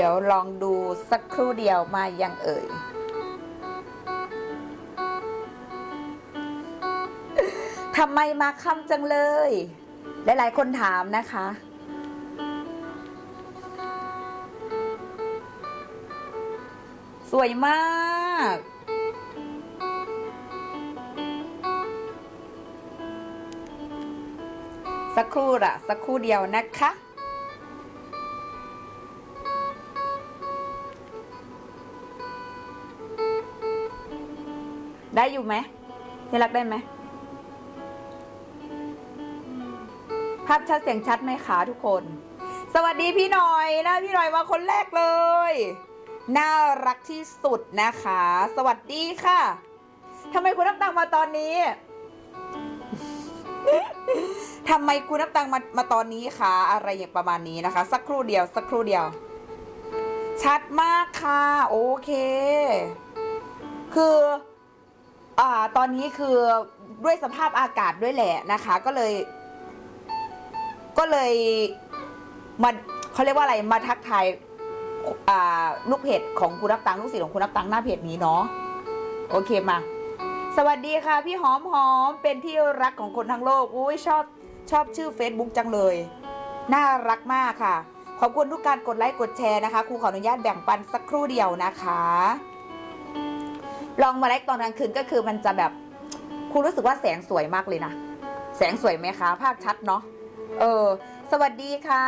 เดี๋ยวลองดูสักครู่เดียวมายังเอ่ย ทำไมมาค่ำจังเลย หลายๆคนถามนะคะ สวยมากสักครู่ละสักครู่เดียวนะคะ ได้อยู่ไหมที่รักได้ไหม ภาพชัดเสียงชัดไหมคะทุกคน สวัสดีพี่หน่อยนะ พี่หน่อยมาคนแรกเลย น่ารักที่สุดนะคะ สวัสดีค่ะทำไมคุณน้ำตังมาตอนนี้ทำไมคุณน้ำตังมามาตอนนี้คะอะไรอย่างประมาณนี้นะคะ สักครู่เดียว สักครู่เดียว ชัดมากค่ะ โอเค คือ อ่าตอนนี้คือด้วยสภาพอากาศด้วยแหละนะคะ ก็เลย ก็เลยมาเขาเรียกว่าอะไรมาทักทายอ่าลูกเพจของคุณรับตังลูกศิษย์ของคุณรับตังหน้าเพจนี้เนาะโอเคมา สวัสดีค่ะ พี่หอมหอมเป็นที่รักของคนทั้งโลกอุ้ยชอบชอบชื่อ Facebook จังเลย น่ารักมากค่ะ ขอบคุณทุกการกดไลค์กดแชร์นะคะครูขออนุญาตแบ่งปันสักครู่เดียวนะคะ ลองมาไลค์ตอนกลางคืนก็คือมันจะแบบครูรู้สึกว่าแสงสวยมากเลยนะ แสงสวยไหมคะ ภาพชัดเนาะเออ สวัสดีค่ะ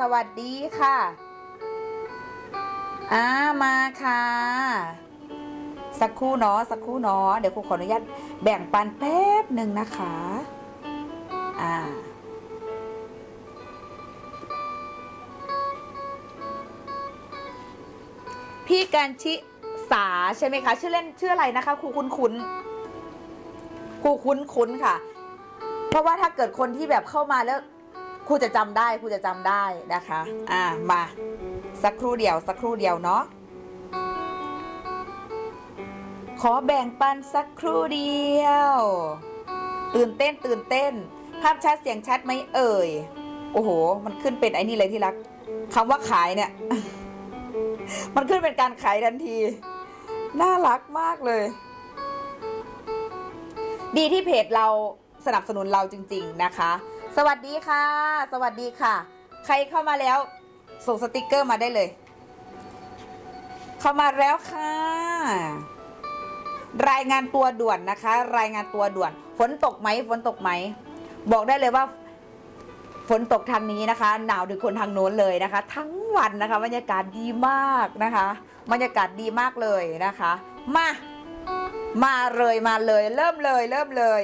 สวัสดีค่ะอ่ามาค่ะ สักครู่เนาะสักครู่เนาะเดี๋ยวครูขออนุญาตแบ่งปันแป๊บหนึ่งนะคะอ่าพี่การชิ สาใช่ไหมคะชื่อเล่นชื่ออะไรนะคะครูคุ้นคุ้นครูคุ้นคุ้นค่ะ เพราะว่าถ้าเกิดคนที่แบบเข้ามาแล้วครูจะจำได้ครูจะจำได้นะคะ อ่ามาสักครู่เดียวสักครู่เดียวเนาะขอแบ่งปันสักครู่เดียว ตื่นเต้นตื่นเต้น ภาพชัดเสียงชัดไหมเอ่ย โอ้โห มันขึ้นเป็นไอ้นี่เลยที่รักคำว่าขายเนี่ย มันขึ้นเป็นการขายทันที น่ารักมากเลย ดีที่เพจเราสนับสนุนเราจริง ๆนะคะ สวัสดีค่ะ สวัสดีค่ะ ใครเข้ามาแล้ว ส่งสติกเกอร์มาได้เลย เข้ามาแล้วค่ะ รายงานตัวด่วนนะคะ รายงานตัวด่วน ฝนตกไหมฝนตกไหม บอกได้เลยว่า ฝนตกทางนี้นะคะ หนาวถึงคนทางโน้นเลยนะคะ ทั้งวันนะคะบรรยากาศดีมากนะคะบรรยากาศดีมากเลยนะคะ มา มาเลยมาเลย เริ่มเลยเริ่มเลย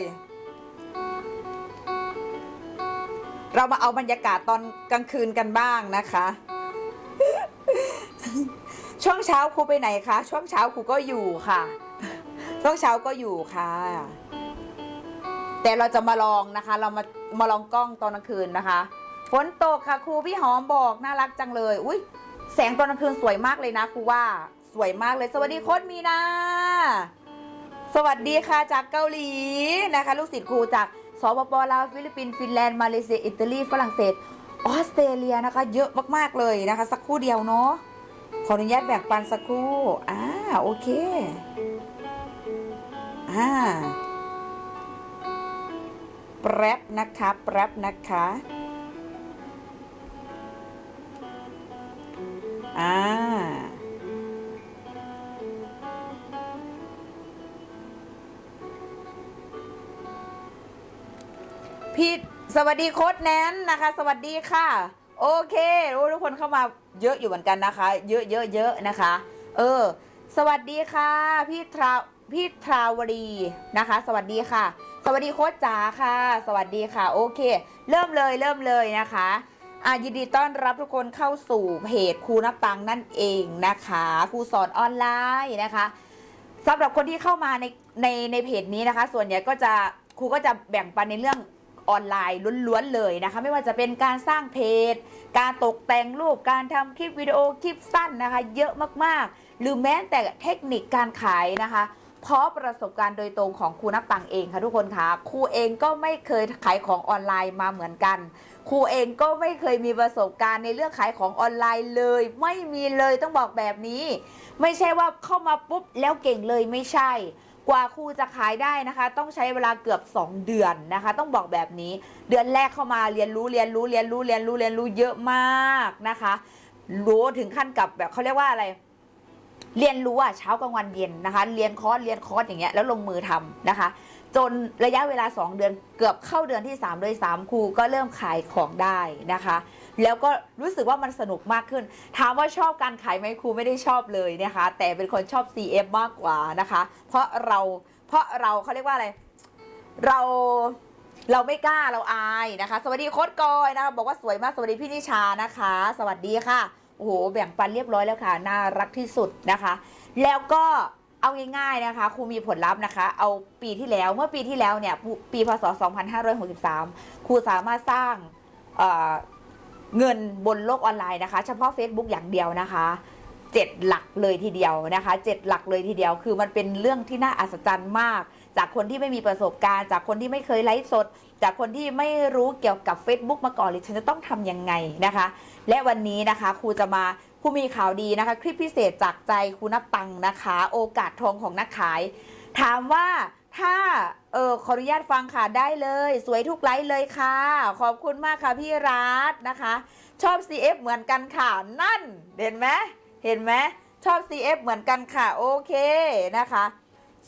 เรามาเอาบรรยากาศตอนกลางคืนกันบ้างนะคะ ช่วงเช้าครูไปไหนคะช่วงเช้าครูก็อยู่ค่ะ ช่วงเช้าก็อยู่ค่ะ แต่เราจะมาลองนะคะ เรามา มาลองกล้องตอนกลางคืนนะคะฝนตกค่ะครูพี่หอมบอกน่ารักจังเลย อุ้ยแสงตอนกลางคืนสวยมากเลยนะครูว่าสวยมากเลย สวัสดีโค้ดมีนาสวัสดีค่ะจากเกาหลีนะคะ ลูกศิษย์ครูจากสปปลาวฟิลิปปินส์ฟินแลนด์มาเลเซียอิตาลีฝรั่งเศสออสเตรเลียนะคะ เยอะมากๆเลยนะคะ สักครู่เดียวเนาะขออนุญาตแบ่งปันสักครู่อ่าโอเคอ่า แป๊บนะคะแป๊บนะคะอ่าพี่สวัสดีโค้ดแนนนะคะ สวัสดีค่ะ โอเคโอ้ทุกคนเข้ามาเยอะอยู่เหมือนกันนะคะ เยอะเยอะเยอะนะคะ เออ สวัสดีค่ะ พี่ทราพี่ทราวดีนะคะ สวัสดีค่ะ สวัสดีโค้ดจ๋าค่ะ สวัสดีค่ะ โอเค เริ่มเลยเริ่มเลยนะคะอะยินดีต้อนรับทุกคนเข้าสู่เพจครูนับตังนั่นเองนะคะครูสอนออนไลน์นะคะสำหรับคนที่เข้ามาในในในเพจนี้นะคะ ส่วนใหญ่ก็จะครูก็จะแบ่งปันในเรื่องออนไลน์ล้วนๆเลยนะคะ ไม่ว่าจะเป็นการสร้างเพจ การตกแต่งรูปการทำคลิปวิดีโอคลิปสั้นนะคะ เยอะมากๆ หรือแม้แต่เทคนิคการขายนะคะ เพราะประสบการณ์โดยตรงของครูนับตังเองค่ะทุกคนคะครูเองก็ไม่เคยขายของออนไลน์มาเหมือนกันครูเองก็ไม่เคยมีประสบการณ์ในเรื่องขายของออนไลน์เลย ไม่มีเลยต้องบอกแบบนี้ ไม่ใช่ว่าเข้ามาปุ๊บแล้วเก่งเลยไม่ใช่ กว่าครูจะขายได้นะคะ ต้องใช้เวลาเกือบ 2 เดือนนะคะ ต้องบอกแบบนี้ เดือนแรกเข้ามาเรียนรู้เรียนรู้เรียนรู้เรียนรู้เรียนรู้เยอะมากนะคะรู้ถึงขั้นกับแบบเขาเรียกว่าอะไร เรียนรู้อะเช้ากลางวันเย็นนะคะ เรียนคอร์สเรียนคอร์สอย่างเงี้ยแล้วลงมือทำนะคะ จนระยะเวลา 2 เดือนเกือบเข้าเดือนที่3โดย3ครูก็เริ่มขายของได้นะคะ แล้วก็รู้สึกว่ามันสนุกมากขึ้น ถามว่าชอบการขายไหมครูไม่ได้ชอบเลยนะคะ แต่เป็นคนชอบ CF มากกว่านะคะ เพราะเราเพราะเราเขาเรียกว่าอะไร เราเราไม่กล้าเราอายนะคะ สวัสดีโค้ดกอยนะคะบอกว่าสวยมากสวัสดีพี่นิชานะคะ สวัสดีค่ะ โอ้โหแบ่งปันเรียบร้อยแล้วค่ะ น่ารักที่สุดนะคะ แล้วก็เอาง่ายๆนะคะครูมีผลลัพธ์นะคะ เอาปีที่แล้วเมื่อปีที่แล้วเนี่ยปีพศ 2563 ครูสามารถสร้างเเงินบนโลกออนไลน์นะคะ เฉพาะ Facebook อย่างเดียวนะคะ เจ็ดหลักเลยทีเดียวนะคะเจ็ดหลักเลยทีเดียว คือมันเป็นเรื่องที่น่าอัศจรรย์มาก จากคนที่ไม่มีประสบการณ์ จากคนที่ไม่เคยไลฟ์สด จากคนที่ไม่รู้เกี่ยวกับ Facebook มาก่อนเลยฉันจะต้องทำยังไงนะคะ และวันนี้นะคะครูจะมาครูมีข่าวดีนะคะ คลิปพิเศษจากใจครูนับตังนะคะ โอกาสทองของนักขาย ถามว่าถ้าเออขออนุญาตฟังค่ะได้เลย สวยทุกไลฟ์เลยค่ะ ขอบคุณมากค่ะพี่รัตนะคะ ชอบ CF เหมือนกันค่ะ นั่นเห็นไหม เห็นไหมชอบ CF เหมือนกันค่ะ โอเคนะคะ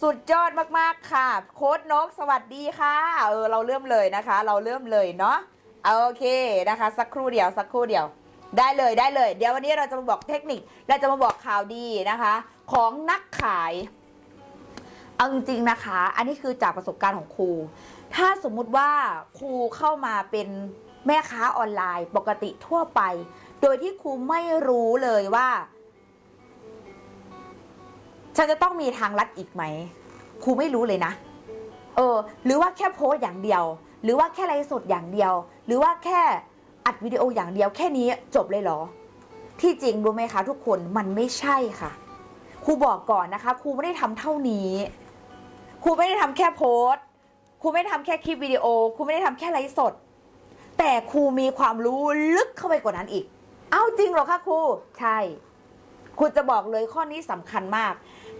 สุดยอดมากๆค่ะ โค้ดนกสวัสดีค่ะ เออ เราเริ่มเลยนะคะ เราเริ่มเลยเนาะโอเคนะคะ สักครู่เดียวสักครู่เดียว ได้เลยได้เลย เดี๋ยววันนี้เราจะมาบอกเทคนิคเราจะมาบอกข่าวดีนะคะ ของนักขายเอาจริงๆนะคะ อันนี้คือจากประสบการณ์ของครู ถ้าสมมุติว่าครูเข้ามาเป็นแม่ค้าออนไลน์ปกติทั่วไป โดยที่ครูไม่รู้เลยว่า ฉันจะต้องมีทางลัดอีกไหมครูไม่รู้เลยนะ เออ หรือว่าแค่โพสอย่างเดียว หรือว่าแค่ไลฟ์สดอย่างเดียว หรือว่าแค่อัดวิดีโออย่างเดียวแค่นี้จบเลยเหรอ ที่จริงรู้ไหมคะทุกคนมันไม่ใช่ค่ะครูบอกก่อนนะคะครูไม่ได้ทำเท่านี้ครูไม่ได้ทำแค่โพสครูไม่ได้ทำแค่คลิปวิดีโอครูไม่ได้ทำแค่ไลฟ์สด แต่ครูมีความรู้ลึกเข้าไปกว่านั้นอีก เอ้าจริงเหรอคะครูใช่ครูจะบอกเลยข้อนี้สำคัญมาก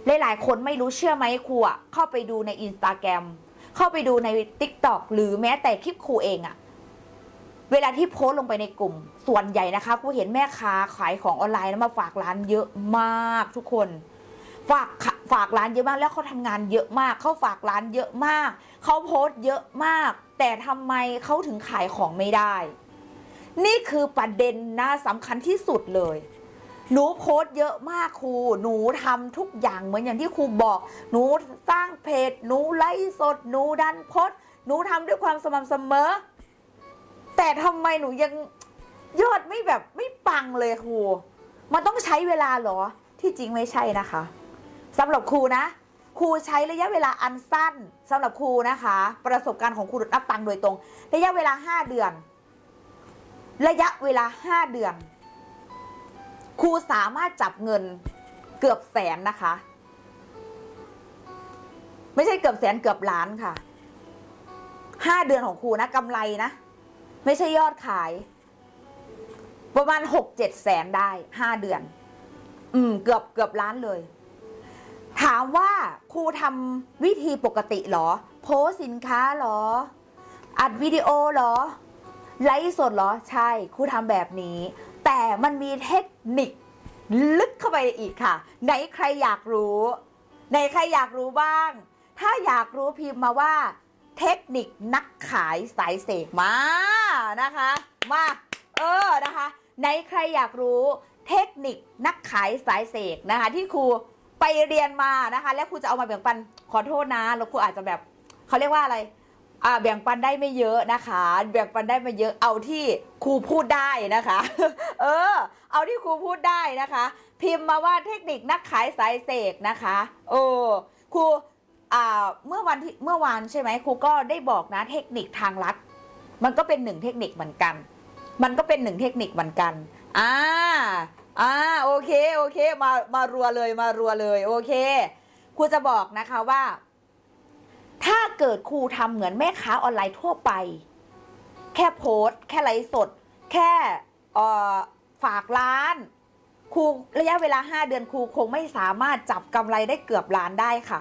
หลายๆ คนไม่รู้เชื่อไหมครูอะเข้าไปดูในอินสตาแกรมเข้าไปดูใน t ิ k t o k หรือแม้แต่คลิปครูเองอะเวลาที่โพสลงไปในกลุ่ม ส่วนใหญ่นะคะครูเห็นแม่ค้าขายของออนไลน์แล้วมาฝากร้านเยอะมากทุกคน ฝากฝากร้านเยอะมากแล้วเขาทำงานเยอะมากเขาฝากร้านเยอะมากเขาโพสเยอะมาก แต่ทำไมเขาถึงขายของไม่ได้ นี่คือประเด็นน่าสำคัญที่สุดเลย หนูโพสต์เยอะมากครู หนูทำทุกอย่างเหมือนอย่างที่ครูบอก หนูสร้างเพจ หนูไลฟ์สด หนูดันโพสต์หนูทำด้วยความสม่ำเสมอ แต่ทำไมหนูยังยอดไม่แบบไม่ปังเลยครู มันต้องใช้เวลาเหรอ ที่จริงไม่ใช่นะคะสำหรับครูนะ ครูใช้ระยะเวลาอันสั้นสำหรับครูนะคะ ประสบการณ์ของครูนับตังโดยตรง ระยะเวลา 5 เดือน ระยะเวลา 5 เดือน ครูสามารถจับเงินเกือบแสนนะคะ ไม่ใช่เกือบแสนเกือบล้านค่ะห้าเดือนของครูนะกำไรนะ ไม่ใช่ยอดขาย ประมาณหกเจ็ดแสนได้ห้าเดือน อืม เกือบเกือบล้านเลย ถามว่าครูทำวิธีปกติหรอ โพสสินค้าหรอ อัดวิดีโอหรอไลฟ์สดหรอ ใช่ครูทำแบบนี้ แต่มันมีเทคนิคลึกเข้าไปอีกค่ะ ไหนใครอยากรู้ไหนใครอยากรู้บ้าง ถ้าอยากรู้พิมพ์มาว่า เทคนิคนักขายสายเสกมานะคะมาเออนะคะไหนใครอยากรู้เทคนิคนักขายสายเสกนะคะ ที่ครูไปเรียนมานะคะ และครูจะเอามาแบ่งปันขอโทษนะแล้วครูอาจจะแบบเขาเรียกว่าอะไร อ่าแบ่งปันได้ไม่เยอะนะคะ แบ่งปันได้ไม่เยอะเอาที่ครูพูดได้นะคะ เออ เอาที่ครูพูดได้นะคะ พิมพ์มาว่าเทคนิคนักขายสายเสกนะคะเออครูอ่าเมื่อวันที่เมื่อวานใช่ไหมครูก็ได้บอกนะเทคนิคทางลัดมันก็เป็นหนึ่งเทคนิคเหมือนกัน มันก็เป็นหนึ่งเทคนิคเหมือนกันอ่าอ่าโอเคโอเคมามารัวเลยมารัวเลยโอเคครูจะบอกนะคะว่า ถ้าเกิดครูทำเหมือนแม่ค้าออนไลน์ทั่วไป แค่โพสต์แค่ไลฟ์สด แค่เอ่อฝากร้าน ครูระยะเวลา 5 เดือนครูคงไม่สามารถจับกำไรได้เกือบล้านได้ค่ะ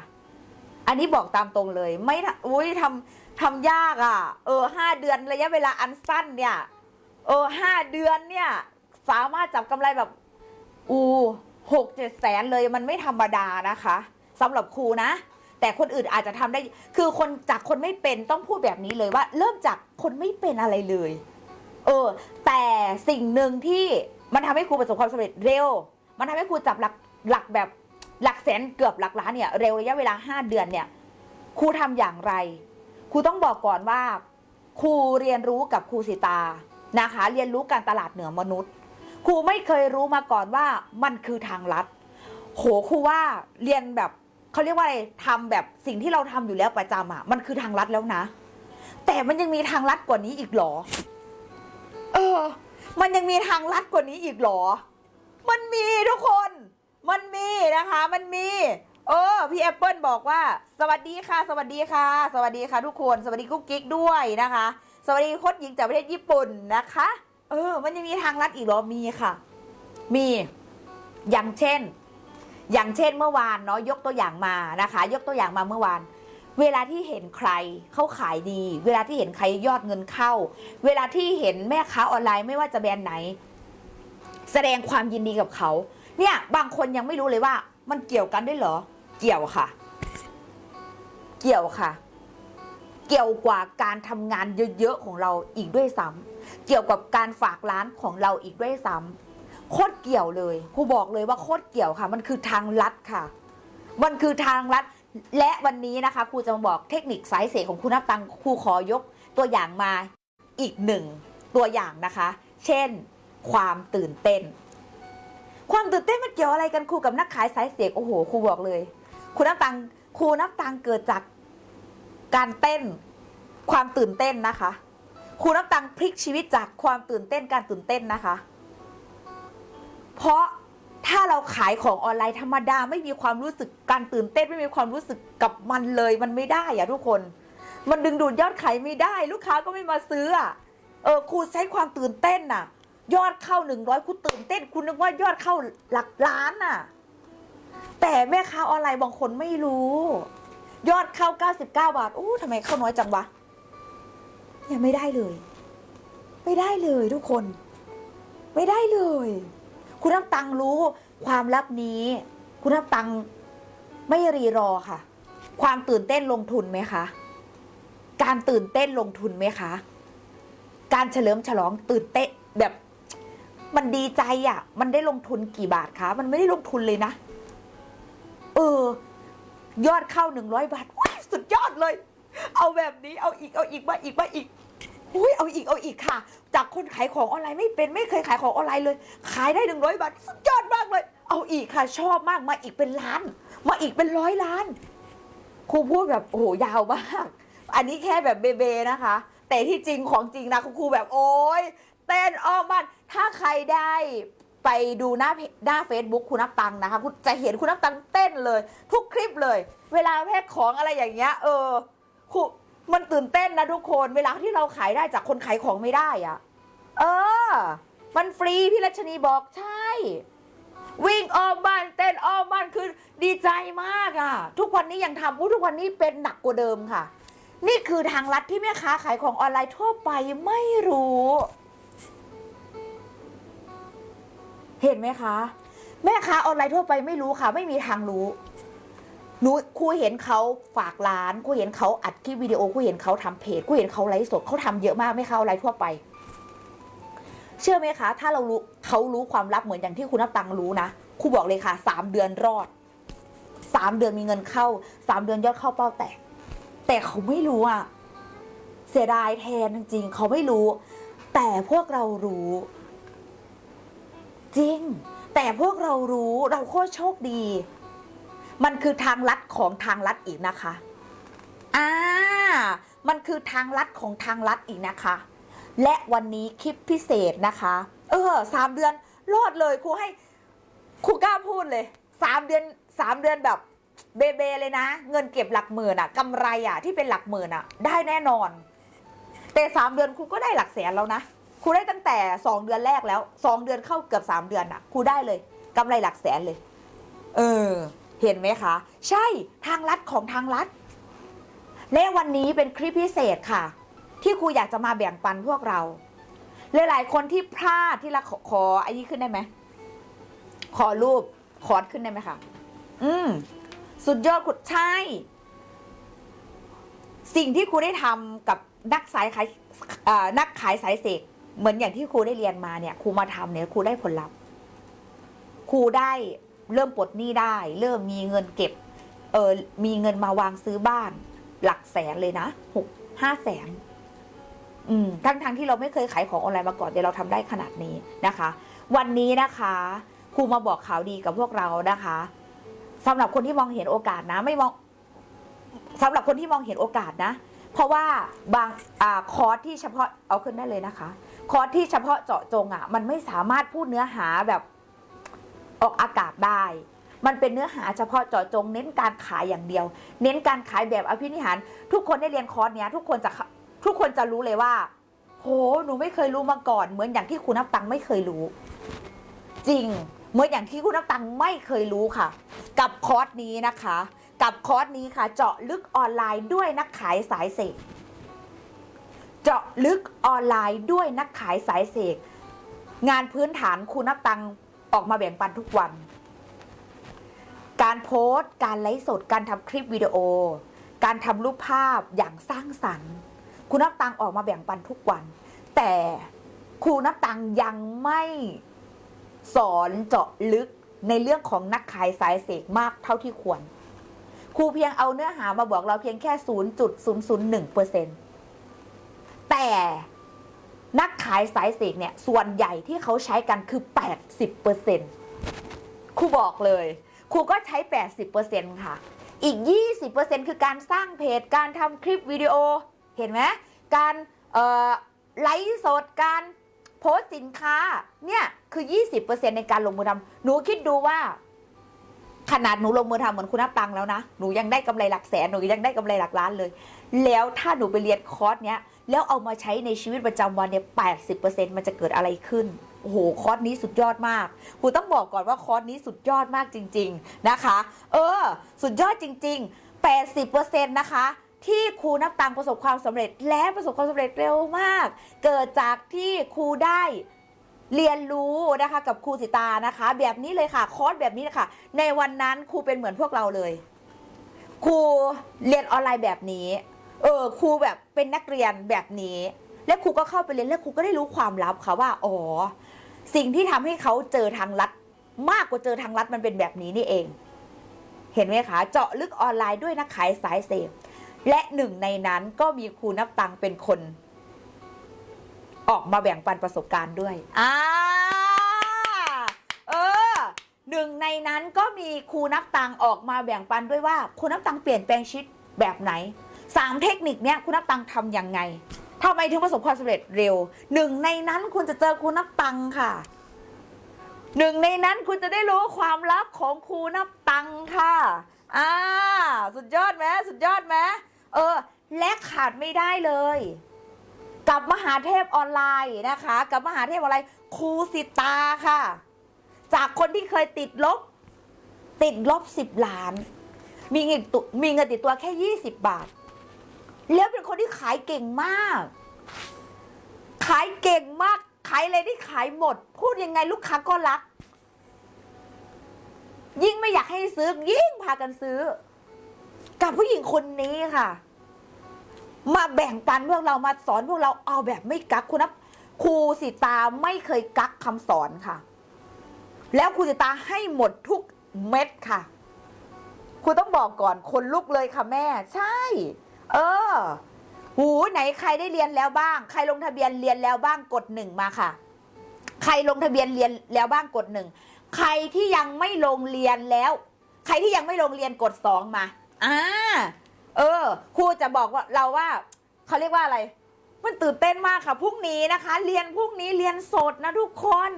อันนี้บอกตามตรงเลย ไม่ทำอุ้ยทำทำยากอะ่ะ เออห้าเดือนระยะเวลาอันสั้นเนี่ย เออห้าเดือนเนี่ย สามารถจับกำไรแบบ อูหกเจ็ดแสนเลยมันไม่ธรรมดานะคะสำหรับครูนะ แต่คนอื่นอาจจะทำได้ คือคนจากคนไม่เป็นต้องพูดแบบนี้เลยว่า เริ่มจากคนไม่เป็นอะไรเลย เออ แต่สิ่งหนึ่งที่มันทำให้ครูประสบความสำเร็จเร็ว มันทำให้ครูจับหลักหลักแบบหลักแสนเกือบหลักล้านเนี่ยเร็วระยะเวลาห้าเดือนเนี่ยครูทำอย่างไรครูต้องบอกก่อนว่าครูเรียนรู้กับครูสิตานะคะ เรียนรู้การตลาดเหนือมนุษย์ครูไม่เคยรู้มาก่อนว่ามันคือทางลัด โหครูว่าเรียนแบบ เขาเรียกว่าอะไรทำแบบสิ่งที่เราทำอยู่แล้วประจำอะมันคือทางลัดแล้วนะ แต่มันยังมีทางลัดกว่านี้อีกหรอ เออ มันยังมีทางลัดกว่านี้อีกหรอ มันมีทุกคน มันมีนะคะ มันมี เออ พี่แอปเปิลบอกว่า สวัสดีค่ะ สวัสดีค่ะ สวัสดีค่ะ ทุกคน สวัสดีกุ๊กกิ๊กด้วยนะคะ สวัสดีโคดหญิงจากประเทศญี่ปุ่นนะคะ เออ มันยังมีทางลัดอีกหรอ มีค่ะ มี อย่างเช่น อย่างเช่นเมื่อวานเนาะยกตัวอย่างมานะคะ ยกตัวอย่างมาเมื่อวาน เวลาที่เห็นใครเขาขายดี เวลาที่เห็นใครยอดเงินเข้า เวลาที่เห็นแม่ค้าออนไลน์ไม่ว่าจะแบรนด์ไหน แสดงความยินดีกับเขา เนี่ยบางคนยังไม่รู้เลยว่า มันเกี่ยวกันด้วยเหรอ เกี่ยวค่ะ เกี่ยวค่ะ เกี่ยวกว่าการทำงานเยอะๆของเราอีกด้วยซ้ำเกี่ยวกับการฝากร้านของเราอีกด้วยซ้ำ โคตรเกี่ยวเลยครูบอกเลยว่าโคตรเกี่ยวค่ะ มันคือทางลัดค่ะ มันคือทางลัด และวันนี้นะคะครูจะมาบอกเทคนิคสายเสของครูนับตังครูขอยกตัวอย่างมาอีกหนึ่งตัวอย่างนะคะ เช่น ความตื่นเต้น ความตื่นเต้นมันเกี่ยวอะไรกันครูกับนักขายสายเสกโอ้โหครูบอกเลยครูนับตังครูนับตังเกิดจากการเต้นความตื่นเต้นนะคะครูนับตังพลิกชีวิตจากความตื่นเต้นการตื่นเต้นนะคะ เพราะถ้าเราขายของออนไลน์ธรรมดาไม่มีความรู้สึกการตื่นเต้นไม่มีความรู้สึกกับมันเลยมันไม่ได้อะทุกคน มันดึงดูดยอดขายไม่ได้ ลูกค้าก็ไม่มาซื้ออะเออครูใช้ความตื่นเต้นน่ะ ยอดเข้าหนึ่งร้อยคุณตื่นเต้น คุณนึกว่ายอดเข้าหลักล้านน่ะ แต่แม่ค้าออนไลน์บางคนไม่รู้ ยอดเข้า 99 บาทอู้ทำไมเข้าน้อยจังวะยังไม่ได้เลย ไม่ได้เลยทุกคน ไม่ได้เลย คุณน้ำตังรู้ความลับนี้ คุณน้ำตังไม่รีรอค่ะ ความตื่นเต้นลงทุนไหมคะ การตื่นเต้นลงทุนไหมคะ การเฉลิมฉลองตื่นเต้นแบบมันดีใจอะ่ะ มันได้ลงทุนกี่บาทคะ มันไม่ได้ลงทุนเลยนะ เออ ยอดเข้าหนึ่งร้อยบาทสุดยอดเลย เอาแบบนี้ เอาอีก เอาอีกมาอีกมาอีก อุ้ยเอาอีกเอาอีกค่ะ จากคนขายของออนไลน์ไม่เป็นไม่เคยขายของออนไลน์เลย ขายได้หนึ่งร้อยบาทสุดยอดมากเลย เอาอีกค่ะ ชอบมากมาอีกเป็นล้าน มาอีกเป็นร้อยล้านครูพูดแบบโอ้โหยาวมาก อันนี้แค่แบบเบเบนะคะ แต่ที่จริงของจริงนะครูแบบโอ้ยเต้นอ้อมบ้านถ้าใครได้ไปดูหน้าหน้า Facebook คุณนับตังค์นะคะคุณจะเห็นคุณนับตังค์เต้นเลย ทุกคลิปเลย เวลาแพ็คของอะไรอย่างเงี้ยเออครู มันตื่นเต้นนะทุกคนเวลาที่เราขายได้จากคนขายของไม่ได้อะเออ มันฟรีพี่รัชนีบอกใช่ วิ่งอ้อมบ้านเต้นอ้อมบ้านคือดีใจมากอะ่ะทุกวันนี้ยังทำอู้ทุกวันนี้เป็นหนักกว่าเดิมค่ะ นี่คือทางลัดที่แม่ค้าขายของออนไลน์ทั่วไปไม่รู้ เห็นไหมคะ แม่ค้าออนไลน์ทั่วไปไม่รู้ค่ะ ไม่มีทางรู้ หนูครูเห็นเขาฝากร้านครูเห็นเขาอัดคลิปวิดีโอครูเห็นเขาทำเพจครูเห็นเขาไลฟ์สดเขาทำเยอะมากแม่ค้าออนไลน์ทั่วไป เชื่อไหมคะ ถ้าเรารู้เขารู้ความลับเหมือนอย่างที่คุณนับตังรู้นะครูบอกเลยค่ะสามเดือนรอดสามเดือนมีเงินเข้าสามเดือนยอดเข้าเป้าแตกแต่เขาไม่รู้อะเสียดายแทนจริงๆเขาไม่รู้ แต่พวกเรารู้ จริง แต่พวกเรารู้เราโคตรโชคดี มันคือทางลัดของทางลัดอีกนะคะ อ่า มันคือทางลัดของทางลัดอีกนะคะ และวันนี้คลิปพิเศษนะคะ เออสามเดือนรอดเลยครูให้ครูกล้าพูดเลยสามเดือนสามเดือนแบบเบเบเลยนะ เงินเก็บหลักหมื่นอะกำไรอะที่เป็นหลักหมื่นอะได้แน่นอน แต่สามเดือนครูก็ได้หลักแสนแล้วนะครูได้ตั้งแต่สองเดือนแรกแล้วสองเดือนเข้าเกือบสามเดือนอะครูได้เลยกำไรหลักแสนเลย เออ เห็นไหมคะ ใช่ทางลัดของทางลัด และวันนี้เป็นคลิปพิเศษค่ะ ที่ครูอยากจะมาแบ่งปันพวกเราหลายๆคนที่พลาดที่ละขอขออันนี้ขึ้นได้ไหมขอรูปคอร์ดขึ้นได้ไหมคะอืมสุดยอดขุดใช่ สิ่งที่ครูได้ทำกับนักสายขายนักขายสายเสกเหมือนอย่างที่ครูได้เรียนมาเนี่ยครูมาทำเนี่ยครูได้ผลลัพธ์ครูได้ เริ่มปลดหนี้ได้ เริ่มมีเงินเก็บเออมีเงินมาวางซื้อบ้าน หลักแสนเลยนะหกห้าแสนอืมทั้งทั้งที่เราไม่เคยขายของออนไลน์มาก่อนแต่เราทำได้ขนาดนี้นะคะ วันนี้นะคะครูมาบอกข่าวดีกับพวกเรานะคะสำหรับคนที่มองเห็นโอกาสนะ ไม่มองสำหรับคนที่มองเห็นโอกาสนะ เพราะว่าบางอ่าคอร์สที่เฉพาะเอาขึ้นได้เลยนะคะ คอร์สที่เฉพาะเจาะจงอะ มันไม่สามารถพูดเนื้อหาแบบ ออกอากาศได้ มันเป็นเนื้อหาเฉพาะเจาะจง เน้นการขายอย่างเดียว เน้นการขายแบบอภินิหาร ทุกคนได้เรียนคอร์สเนี้ยทุกคนจะทุกคนจะรู้เลยว่าโหหนูไม่เคยรู้มาก่อน เหมือนอย่างที่คุณนับตังค์ไม่เคยรู้ จริงเหมือนอย่างที่คุณนับตังค์ไม่เคยรู้ค่ะ กับคอร์สนี้นะคะ กับคอร์สนี้ค่ะ เจาะลึกออนไลน์ด้วยนักขายสายเสกเจาะลึกออนไลน์ด้วยนักขายสายเสกงานพื้นฐานคุณนับตังค์ ออกมาแบ่งปันทุกวัน การโพสต์ การไลฟ์สด การทำคลิปวิดีโอ การทำรูปภาพอย่างสร้างสรรค์ คุณนับตังออกมาแบ่งปันทุกวัน แต่ครูนับตังยังไม่สอนเจาะลึกในเรื่องของนักขายสายเสกมากเท่าที่ควร ครูเพียงเอาเนื้อหามาบอกเราเพียงแค่ 0.001%แต่ นักขายสายเสกเนี่ยส่วนใหญ่ที่เขาใช้กันคือ 80%ครูบอกเลยครูก็ใช้ 80%ค่ะ อีก 20%คือการสร้างเพจ การทำคลิปวิดีโอ เห็นไหมการไลฟ์สด การโพสต์สินค้า เนี่ย คือ 20%ในการลงมือทำหนูคิดดูว่า ขนาดหนูลงมือทำเหมือนคุณนับตังแล้วนะ หนูยังได้กำไรหลักแสน หนูยังได้กำไรหลักล้านเลย แล้วถ้าหนูไปเรียนคอร์สเนี้ย แล้วเอามาใช้ในชีวิตประจำวันเนี่ย80%มันจะเกิดอะไรขึ้น โอ้โห คอร์สนี้สุดยอดมากครูต้องบอกก่อนว่าคอร์สนี้สุดยอดมากจริง ๆนะคะ เออ สุดยอดจริง ๆ 80%นะคะที่ครูนับตังประสบความสำเร็จและประสบความสำเร็จเร็วมาก เกิดจากที่ครูได้เรียนรู้นะคะกับครูสิตานะคะ แบบนี้เลยค่ะคอร์สแบบนี้เลยค่ะในวันนั้นครูเป็นเหมือนพวกเราเลยครูเรียนออนไลน์แบบนี้ เออครูแบบเป็นนักเรียนแบบนี้ และครูก็เข้าไปเรียนแล้วครูก็ได้รู้ความลับค่ะว่าอ๋อสิ่งที่ทำให้เขาเจอทางลัด มากกว่าเจอทางลัดมันเป็นแบบนี้นี่เอง เห็นไหมคะเจาะลึกออนไลน์ด้วยนักขายสายเสพและหนึ่งในนั้นก็มีครูนับตังค์เป็นคน ออกมาแบ่งปันประสบการณ์ด้วยอ่าเออหนึ่งในนั้นก็มีครูนับตังค์ออกมาแบ่งปันด้วยว่าครูนับตังค์เปลี่ยนแปลงชีวิตแบบไหน สามเทคนิคเนี้ยคุณนับตังค์ทำยังไงทำไมถึงประสบความสำเร็จเร็วหนึ่งในนั้นคุณจะเจอครูนับตังค์ค่ะหนึ่งในนั้นคุณจะได้รู้ความลับของครูนับตังค์ค่ะอ่าสุดยอดไหมสุดยอดไหมเออ และขาดไม่ได้เลย กับมหาเทพออนไลน์นะคะ กับมหาเทพออนไลน์ครูสิตาค่ะ จากคนที่เคยติดลบ ติดลบสิบล้าน มีเงินตุมีเงินติดตัวแค่ยี่สิบบาท แล้วเป็นคนที่ขายเก่งมาก ขายเก่งมาก ขายอะไรที่ขายหมด พูดยังไงลูกค้าก็รัก ยิ่งไม่อยากให้ซื้อ ยิ่งพากันซื้อ กับผู้หญิงคนนี้ค่ะ มาแบ่งปันพวกเรามาสอนพวกเราเอาแบบไม่กักคุณนะครูสิตาไม่เคยกักคำสอนค่ะ แล้วครูสิตาให้หมดทุกเม็ดค่ะ ครูต้องบอกก่อนคนลุกเลยค่ะแม่ ใช่ เออ หูไหนใครได้เรียนแล้วบ้าง ใครลงทะเบียนเรียนแล้วบ้างกดหนึ่งมาค่ะ ใครลงทะเบียนเรียนแล้วบ้างกดหนึ่งใครที่ยังไม่ลงเรียนแล้ว ใครที่ยังไม่ลงเรียนกดสองมาอ่าเออครูจะบอกว่าเราว่าเขาเรียกว่าอะไร มันตื่นเต้นมากค่ะพรุ่งนี้นะคะ เรียนพรุ่งนี้เรียนสดนะทุกคน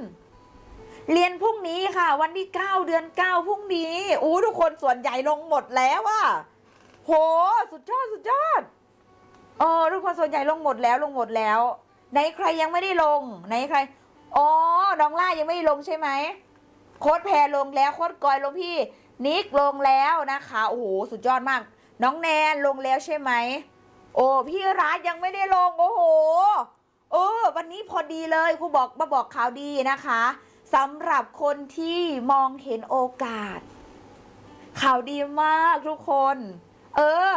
เรียนพรุ่งนี้ค่ะ วันที่9เดือน9พรุ่งนี้อู้ทุกคนส่วนใหญ่ลงหมดแล้วอะ โห สุดยอดสุดยอดเออทุกคนส่วนใหญ่ลงหมดแล้วลงหมดแล้วไหนใครยังไม่ได้ลงไหนใครอ๋อน้องล่ายังไม่ได้ลงใช่ไหมโค้ดแพรลงแล้วโค้ดกอยลงพี่ นิกลงแล้วนะคะโอ้โหสุดยอดมาก น้องแนนลงแล้วใช่ไหมโอ้พี่รัฐยังไม่ได้ลงโอ้โหเออวันนี้พอดีเลยครูบอกมาบอกข่าวดีนะคะสำหรับคนที่มองเห็นโอกาส ข่าวดีมากทุกคน เออ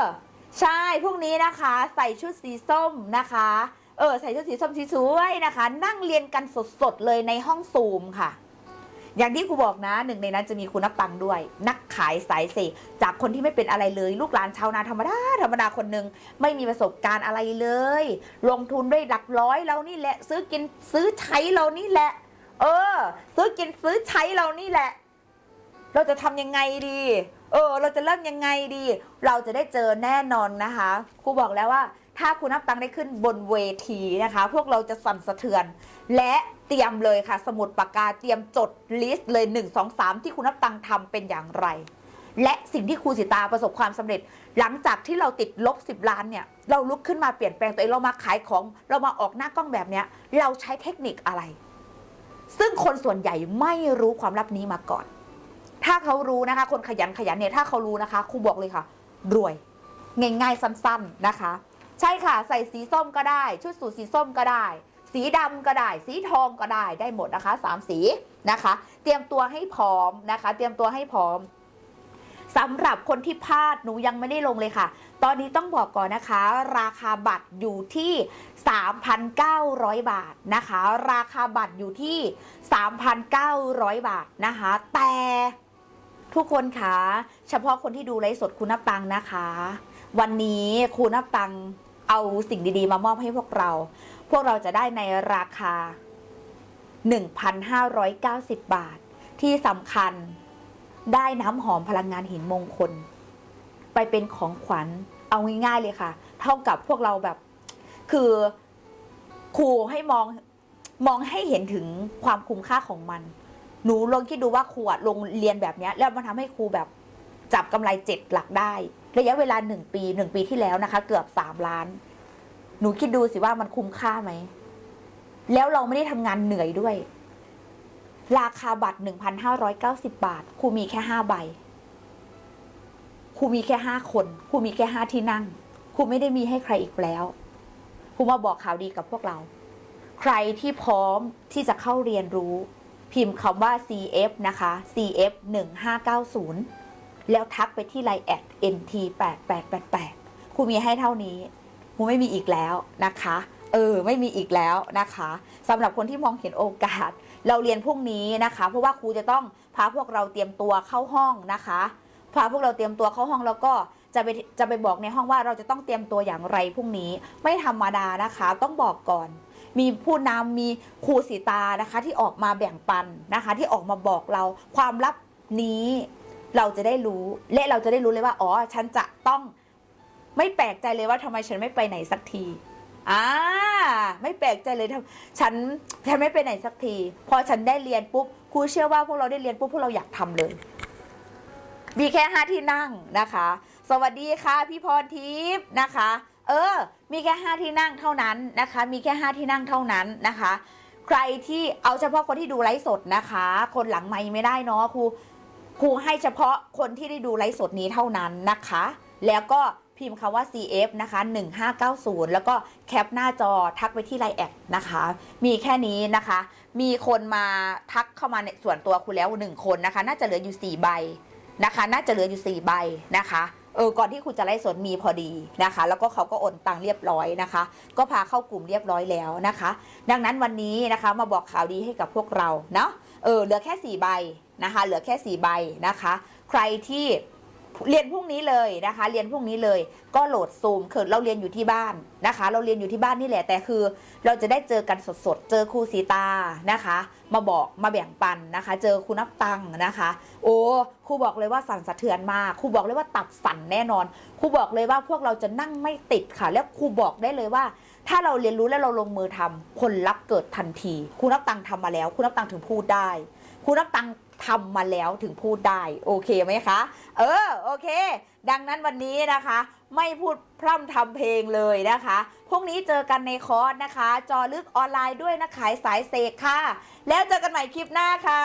ใช่พรุ่งนี้นะคะ ใส่ชุดสีส้มนะคะ เออ ใส่ชุดสีส้มสีสวยนะคะ นั่งเรียนกันสดๆเลยในห้องซูมค่ะ อย่างที่ครูบอกนะหนึ่งในนั้นจะมีคุณนับตังค์ด้วย นักขายสายเสจากคนที่ไม่เป็นอะไรเลย ลูกหลานชาวนาธรรมดาธรรมดาคนหนึ่งไม่มีประสบการณ์อะไรเลย ลงทุนด้วยหลักร้อยเรานี่แหละ ซื้อกินซื้อใช้เรานี่แหละ เออ ซื้อกินซื้อใช้เรานี่แหละ เราจะทำยังไงดี เออ เราจะเริ่มยังไงดี เราจะได้เจอแน่นอนนะคะครูบอกแล้วว่าถ้าคุณนับตังได้ขึ้นบนเวทีนะคะ พวกเราจะสั่นสะเทือน และเตรียมเลยค่ะ สมุดปากกาเตรียมจดลิสต์เลย 1 2 3 ที่คุณนับตังทำเป็นอย่างไร และสิ่งที่ครูสิตาประสบความสำเร็จ หลังจากที่เราติดลบ 10 ล้านเนี่ย เราลุกขึ้นมาเปลี่ยนแปลงตัวเองเรามาขายของเรามาออกหน้ากล้องแบบเนี้ย เราใช้เทคนิคอะไร ซึ่งคนส่วนใหญ่ไม่รู้ความลับนี้มาก่อน ถ้าเขารู้นะคะ คนขยันขยันเนี่ยถ้าเขารู้นะคะครูบอกเลยค่ะ รวยง่ายๆสั้นๆนะคะ ใช่ค่ะ ใส่สีส้มก็ได้ ชุดสูทสีส้มก็ได้ สีดำก็ได้ สีทองก็ได้ได้หมดนะคะสามสีนะคะ เตรียมตัวให้พร้อมนะคะ เตรียมตัวให้พร้อมสำหรับคนที่พลาดหนูยังไม่ได้ลงเลยค่ะ ตอนนี้ต้องบอกก่อนนะคะ ราคาบัตรอยู่ที่ 3,900 บาทนะคะ ราคาบัตรอยู่ที่ 3,900 บาทนะคะ แต่ ทุกคนคะเฉพาะคนที่ดูไลฟ์สดคุณนับตังนะคะ วันนี้คุณนับตังเอาสิ่งดีๆ มามอบให้พวกเรา พวกเราจะได้ในราคา 1,590 บาท ที่สำคัญได้น้ำหอมพลังงานหินมงคล ไปเป็นของขวัญเอาง่ายๆเลยค่ะ เท่ากับพวกเราแบบ คือครูให้มองมองให้เห็นถึงความคุ้มค่าของมัน หนูลองคิดดูว่าครูอะลงเรียนแบบเนี้ย แล้วมันทำให้ครูแบบจับกำไรเจ็ดหลักได้ ระยะเวลาหนึ่งปีหนึ่งปีที่แล้วนะคะ เกือบสามล้าน หนูคิดดูสิว่ามันคุ้มค่าไหม แล้วเราไม่ได้ทำงานเหนื่อยด้วย ราคาบัตร1,590บาทครูมีแค่5ใบครูมีแค่5คนครูมีแค่5ที่นั่งครูไม่ได้มีให้ใครอีกแล้วครูมาบอกข่าวดีกับพวกเรา ใครที่พร้อมที่จะเข้าเรียนรู้ พิมพ์คำว่า CF นะคะ CF 1590 แล้วทักไปที่ไลน์แอด NT 8888ครูมีให้เท่านี้ครูไม่มีอีกแล้วนะคะ เออ ไม่มีอีกแล้วนะคะสำหรับคนที่มองเห็นโอกาส เราเรียนพรุ่งนี้นะคะ เพราะว่าครูจะต้องพาพวกเราเตรียมตัวเข้าห้องนะคะ พาพวกเราเตรียมตัวเข้าห้องแล้วก็จะไปจะไปบอกในห้องว่าเราจะต้องเตรียมตัวอย่างไรพรุ่งนี้ ไม่ธรรมดานะคะ ต้องบอกก่อน มีผู้นำมีครูสีตานะคะ ที่ออกมาแบ่งปันนะคะ ที่ออกมาบอกเราความลับนี้เราจะได้รู้และเราจะได้รู้เลยว่า อ๋อ ฉันจะต้องไม่แปลกใจเลยว่าทำไมฉันไม่ไปไหนสักทีอ่าไม่แปลกใจเลยทำฉันฉันไม่ไปไหนสักที พอฉันได้เรียนปุ๊บครูเชื่อว่าพวกเราได้เรียนปุ๊บพวกเราอยากทำเลยมีแค่ห้าที่นั่งนะคะ สวัสดีค่ะพี่พรทิพย์นะคะ เออ มีแค่ห้าที่นั่งเท่านั้นนะคะ มีแค่ห้าที่นั่งเท่านั้นนะคะ ใครที่เอาเฉพาะคนที่ดูไลฟ์สดนะคะ คนหลังไมค์ไม่ได้เนาะครูครูให้เฉพาะคนที่ได้ดูไลฟ์สดนี้เท่านั้นนะคะ แล้วก็พิมพ์คำว่า CF นะคะ 1590 แล้วก็แคปหน้าจอทักไปที่ไลน์แอดนะคะ มีแค่นี้นะคะ มีคนมาทักเข้ามาในส่วนตัวคุณแล้วหนึ่งคนนะคะ น่าจะเหลืออยู่ 4 ใบนะคะ น่าจะเหลืออยู่ 4 ใบนะคะ เออก่อนที่คุณจะไล่สดมีพอดีนะคะ แล้วก็เขาก็โอนตังเรียบร้อยนะคะ ก็พาเข้ากลุ่มเรียบร้อยแล้วนะคะ ดังนั้นวันนี้นะคะมาบอกข่าวดีให้กับพวกเราเนาะเออเหลือแค่4ใบนะคะ เหลือแค่4ใบนะคะ ใครที่ เรียนพรุ่งนี้เลยนะคะ เรียนพรุ่งนี้เลย ก็โหลดซูมคือเราเรียนอยู่ที่บ้านนะคะ เราเรียนอยู่ที่บ้านนี่แหละแต่คือ เราจะได้เจอกันสดๆ เจอครูสีตานะคะ มาบอกมาแบ่งปันนะคะ เจอครูนับตังนะคะ โอ้ครูบอกเลยว่าสั่นสะเทือนมากครูบอกเลยว่าตับสั่นแน่นอนครูบอกเลยว่าพวกเราจะนั่งไม่ติดค่ะ แล้วครูบอกได้เลยว่า ถ้าเราเรียนรู้และเราลงมือทำผลลัพธ์เกิดทันทีครูนับตังค์ทำมาแล้วครูนับตังถึงพูดได้คุณน้ำตัง ทำมาแล้วถึงพูดได้โอเคไหมคะ เออโอเค ดังนั้นวันนี้นะคะ ไม่พูดพร่ำทำเพลงเลยนะคะพรุ่งนี้เจอกันในคอร์สนะคะ จอลึกออนไลน์ด้วยนะขายสายเสกค่ะ แล้วเจอกันใหม่คลิปหน้าค่ะ